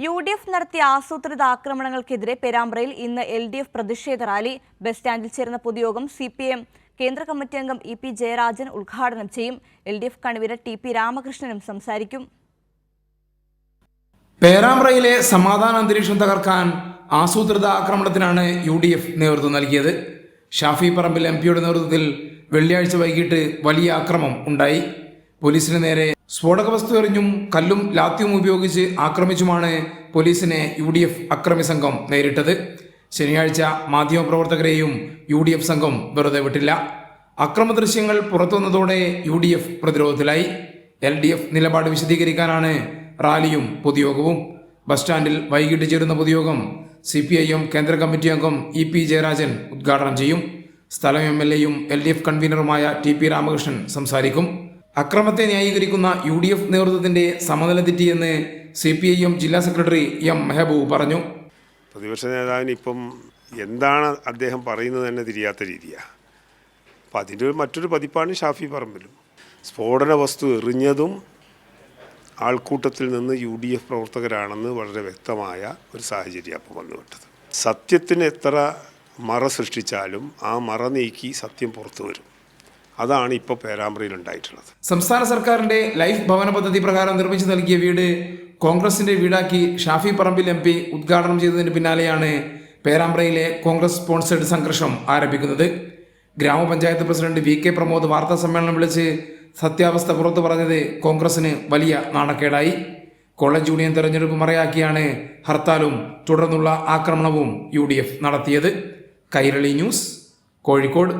U D F നടത്തിയ ആസൂത്രിത ആക്രമണങ്ങൾക്കെതിരെ പേരാമ്പ്രയിൽ ഇന്ന് എൽ ഡി എഫ് പ്രതിഷേധ റാലി ബസ് സ്റ്റാൻഡിൽ ചേർന്ന പൊതുയോഗം സി പി എം കേന്ദ്ര കമ്മിറ്റി അംഗം ഇ പി ജയരാജൻ ഉദ്ഘാടനം ചെയ്യും. L D F convener T P രാമകൃഷ്ണനും സംസാരിക്കും. പേരാമ്പ്രയിലെ സമാധാന അന്തരീക്ഷം തകർക്കാൻ ആസൂത്രിത ആക്രമണത്തിനാണ് യു ഡി എഫ് നേതൃത്വം നൽകിയത്. ഷാഫി പറമ്പിൽ എം പിയുടെ നേതൃത്വത്തിൽ വെള്ളിയാഴ്ച വൈകിട്ട് വലിയ ആക്രമം ഉണ്ടായി. പോലീസിന് നേരെ സ്ഫോടക വസ്തു എറിഞ്ഞും കല്ലും ലാത്തിയും ഉപയോഗിച്ച് ആക്രമിച്ചുമാണ് പോലീസിനെ യു ഡി എഫ് അക്രമി സംഘം നേരിട്ടത്. ശനിയാഴ്ച മാധ്യമപ്രവർത്തകരെയും യു ഡി എഫ് സംഘം വെറുതെ വിട്ടില്ല. അക്രമ ദൃശ്യങ്ങൾ പുറത്തുവന്നതോടെ യു ഡി എഫ് പ്രതിരോധത്തിലായി. എൽ ഡി എഫ് നിലപാട് വിശദീകരിക്കാനാണ് റാലിയും പൊതുയോഗവും. ബസ് സ്റ്റാൻഡിൽ വൈകിട്ട് ചേരുന്ന പൊതുയോഗം സി പി ഐ എം കേന്ദ്ര കമ്മിറ്റി അംഗം ഇ പി ജയരാജൻ ഉദ്ഘാടനം ചെയ്യും. സ്ഥലം എം എൽ എയും എൽ ഡി എഫ് കൺവീനറുമായ ടി പി രാമകൃഷ്ണൻ സംസാരിക്കും. അക്രമത്തെ ന്യായീകരിക്കുന്ന യു ഡി എഫ് നേതൃത്വത്തിന്റെ സമനില തെറ്റിയെന്ന് സി പി ഐ എം ജില്ലാ സെക്രട്ടറി എം മെഹബൂബ് പറഞ്ഞു. പ്രതിപക്ഷ നേതാവിന് ഇപ്പം എന്താണ് അദ്ദേഹം പറയുന്നത് തന്നെ തിരിയാത്ത രീതിയാണ് അപ്പം അതിന്റെ ഒരു മറ്റൊരു പതിപ്പാണ് ഷാഫി പറമ്പിലും. സ്ഫോടന വസ്തു എറിഞ്ഞതും ആൾക്കൂട്ടത്തിൽ നിന്ന് യു ഡി എഫ് പ്രവർത്തകരാണെന്ന് വളരെ വ്യക്തമായ ഒരു സാഹചര്യം അപ്പം വന്നുവിട്ടത്. സത്യത്തിന് എത്ര മറ സൃഷ്ടിച്ചാലും ആ മറ നീക്കി സത്യം പുറത്തു വരും. അതാണ് ഇപ്പോൾ പേരാമ്പ്രയിൽ ഉണ്ടായിട്ടുള്ളത് സംസ്ഥാന സർക്കാരിന്റെ ലൈഫ് ഭവന പദ്ധതി പ്രകാരം നിർമ്മിച്ചു നൽകിയ വീട് കോൺഗ്രസിന്റെ വീടാക്കി ഷാഫി പറമ്പിൽ എം പി ഉദ്ഘാടനം ചെയ്തതിന് പിന്നാലെയാണ് പേരാമ്പ്രയിലെ കോൺഗ്രസ് സ്പോൺസേഡ് സംഘർഷം ആരംഭിക്കുന്നത്. ഗ്രാമപഞ്ചായത്ത് പ്രസിഡന്റ് വി കെ പ്രമോദ് വാർത്താ സമ്മേളനം വിളിച്ച് സത്യാവസ്ഥ പുറത്തു പറഞ്ഞത് കോൺഗ്രസിന് വലിയ നാണക്കേടായി. കോളേജ് യൂണിയൻ തെരഞ്ഞെടുപ്പ് മറയാക്കിയാണ് ഹർത്താലും തുടർന്നുള്ള ആക്രമണവും യു നടത്തിയത്. കൈരളി ന്യൂസ് കോഴിക്കോട്.